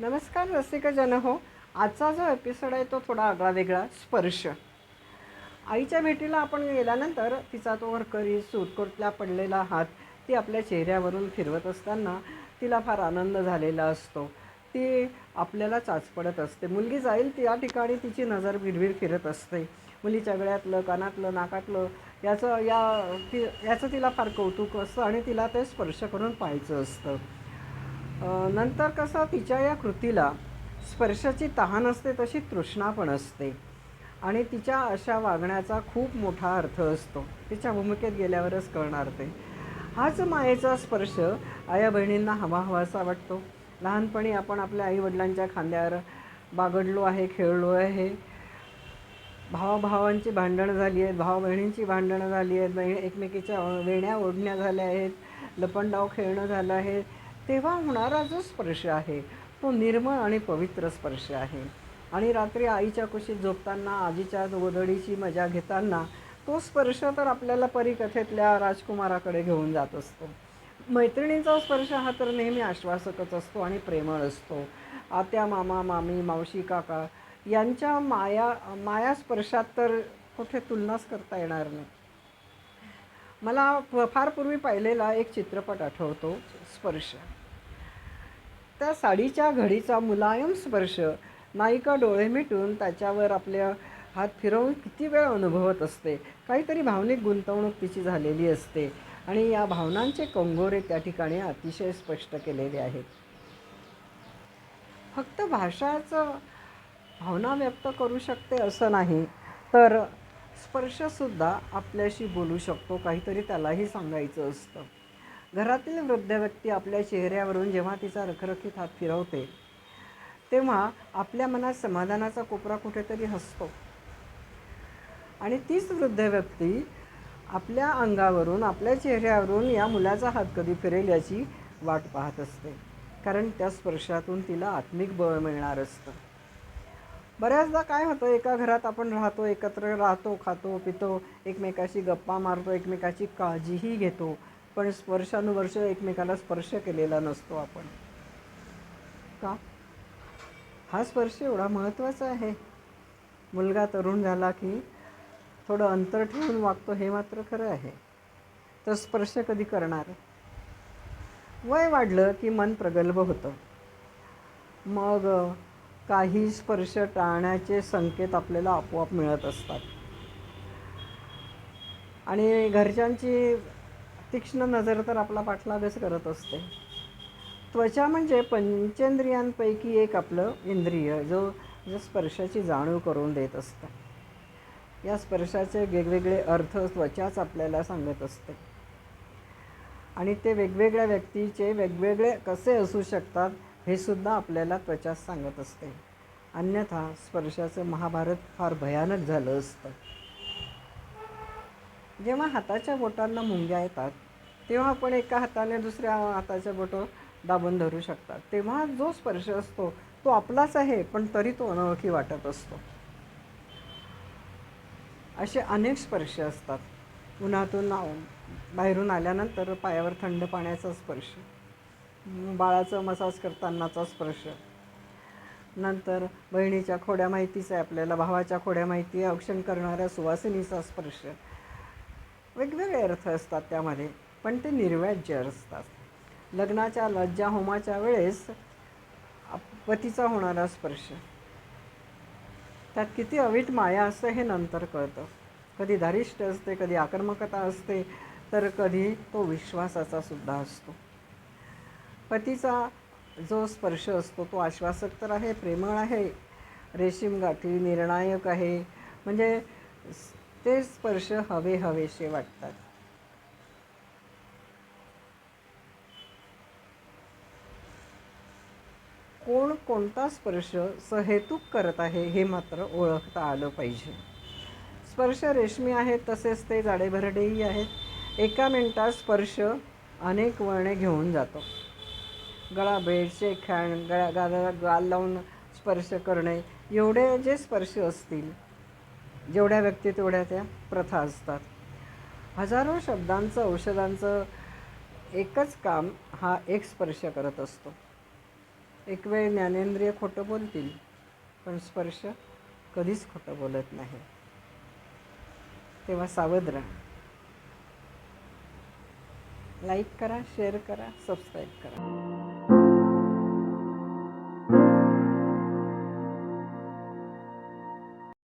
नमस्कार रसिकजन हो. आजचा जो एपिसोड आहे तो थोडा आगळा वेगळा स्पर्श. आईच्या भेटीला आपण गेल्यानंतर तिचा तो वरकरी सुटकोटला पडलेला हात ती आपल्या चेहऱ्यावरून फिरवत असताना तिला फार आनंद झालेला असतो. ती आपल्याला चाचपडत असते. मुलगी जाईल ती या ठिकाणी तिची नजर भिरभिर फिरत असते. मुलीच्या गळ्यातलं कानातलं नाकातलं याचं या ती याचं तिला फार कौतुक असतं आणि तिला ते स्पर्श करून पाहायचं असतं. नंतर कसं तिच्या या कृतीला स्पर्शाची तहान असते तशी तृष्णा पण असते. आणि तिच्या अशा वागण्याचा खूप मोठा अर्थ असतो. तिच्या भूमिकेत गेल्यावरच कळणार ते. हाच मायेचा स्पर्श आया बहिणींना हवा हवासा वाटतो. लहानपणी आपण आपल्या आईवडिलांच्या खांद्यावर बागडलो आहे खेळलो आहे. भावाभावांची भांडणं झाली आहेत भाव बहिणींची भांडणं झाली आहेत बहिणी एकमेकीच्या वेण्या ओढण्या झाल्या आहेत लपंडाव खेळणं झालं आहे. तेव्हा होणारा जो स्पर्श आहे तो निर्मळ आणि पवित्र स्पर्श आहे. आणि रात्री आईच्या कुशीत झोपताना आजीच्या गोधडीची मजा घेताना तो स्पर्श तर आपल्याला परिकथेतल्या राजकुमाराकडे घेऊन जात असतो. मैत्रिणींचा स्पर्श हा तर नेहमी आश्वासकच असतो आणि प्रेमळ असतो. आत्या मामा मामी मावशी काका यांच्या माया माया स्पर्शात तर कुठे तुलनाच करता येणार नाही. मला फार पूर्वी पाहिलेला एक चित्रपट आठवतो स्पर्श. त्या साडीच्या घडीचा मुलायम स्पर्श. नायिका डोळे मिटून त्याच्यावर आपल्या हात फिरवून किती वेळ अनुभवत असते. काहीतरी भावनिक गुंतवणूक तिची झालेली असते. आणि या भावनांचे कंगोरे त्या ठिकाणी अतिशय स्पष्ट केलेले आहेत. फक्त भाषाचं भावना व्यक्त करू शकते असं नाही तर स्पर्शसुद्धा आपल्याशी बोलू शकतो. काहीतरी त्यालाही सांगायचं असतं. घरातील वृद्ध व्यक्ती आपल्या चेहऱ्यावरून जेव्हा तिचा रखरखीत हात फिरवते तेव्हा आपल्या मनात समाधानाचा कोपरा कुठेतरी हसतो. आणि तीच वृद्ध व्यक्ती आपल्या अंगावरून आपल्या चेहऱ्यावरून या मुलाचा हात कधी फिरेल याची वाट पाहत असते. कारण त्या स्पर्शातून तिला आत्मिक बळ मिळणार असतं. बऱ्याचदा काय होतं एका घरात आपण राहतो एकत्र राहतो खातो पितो एकमेकाशी गप्पा मारतो एकमेकाची काळजीही घेतो. पण स्पर्शानुवर्ष एकमेकाला स्पर्श केलेला नसतो आपण. का? हा स्पर्श एवढा महत्त्वाचा आहे. मुलगा तरुण झाला की थोडं अंतर ठेवून वागतो हे मात्र खरं आहे. तर स्पर्श कधी करणार? वय वाढलं की मन प्रगल्भ होतं. मग काही स्पर्श टाळण्याचे संकेत आपल्याला आपोआप मिळत असतात. आणि घरच्यांची तीक्ष्ण नजर तर आपला पाठलागच करत असते. त्वचा म्हणजे पंचेंद्रियांपैकी एक आपलं इंद्रिय जो जो स्पर्शाची जाणीव करून देत असतं. या स्पर्शाचे वेगवेगळे अर्थ त्वचाच आपल्याला सांगत असते. आणि ते वेगवेगळ्या व्यक्तीचे वेगवेगळे कसे असू शकतात हे सुद्धा आपल्याला त्वचाच सांगत असते. अन्यथा स्पर्शाचं महाभारत फार भयानक झालं असतं. जेव्हा हाताच्या बोटांना मुंग्या येतात तेव्हा आपण एका हाताने दुसऱ्या हाताच्या बोटं दाबून धरू शकतात. तेव्हा जो स्पर्श असतो तो आपलाच आहे पण तरी तो अनोळखी वाटत असतो. असे अनेक स्पर्श असतात. उन्हातून बाहेरून आल्यानंतर पायावर थंड पाण्याचा स्पर्श बाळाचं मसाज करतानाचा स्पर्श. नंतर बहिणीच्या खोड्या माहितीचा आहे आपल्याला भावाच्या खोड्या माहिती औक्षण करणाऱ्या सुवासिनीचा स्पर्श. वेगवेगळे अर्थ असतात त्यामध्ये पण ते निर्व्याज्य असतात. लग्नाच्या लज्जा होमाच्या वेळेस पतीचा होणारा स्पर्श. त्यात किती अवीट माया असतं हे नंतर कळतं. कधी धारिष्ट असते कधी आक्रमकता असते तर कधी तो विश्वासाचा सुद्धा असतो. पतीचा जो स्पर्श असतो तो आश्वासक तर आहे प्रेमळ आहे रेशीम गाठी निर्णायक आहे. म्हणजे ते स्पर्श हवे हवेसे वाटतात. कोण कोणता स्पर्श सहेतुक करत आहे हे मात्र ओळखता आलं पाहिजे. स्पर्श रेशमी आहेत तसेच ते जाडेभरडेही आहेत. एका मिनटात स्पर्श अनेक वळणे घेऊन जातो. गळा भेट खाण हँड गळ्या गाल लावून स्पर्श करणे एवढे जे स्पर्श असतील जेवढ्या व्यक्ती तेवढ्या त्या प्रथा असतात. हजारो शब्दांचं औषधांचं एकच काम हा एक स्पर्श करत असतो. एक वेळ ज्ञानेंद्रिय खोटं बोलतील पण स्पर्श कधीच खोटं बोलत नाही. तेव्हा सावध राहा. लाईक करा शेअर करा सबस्क्राईब करा.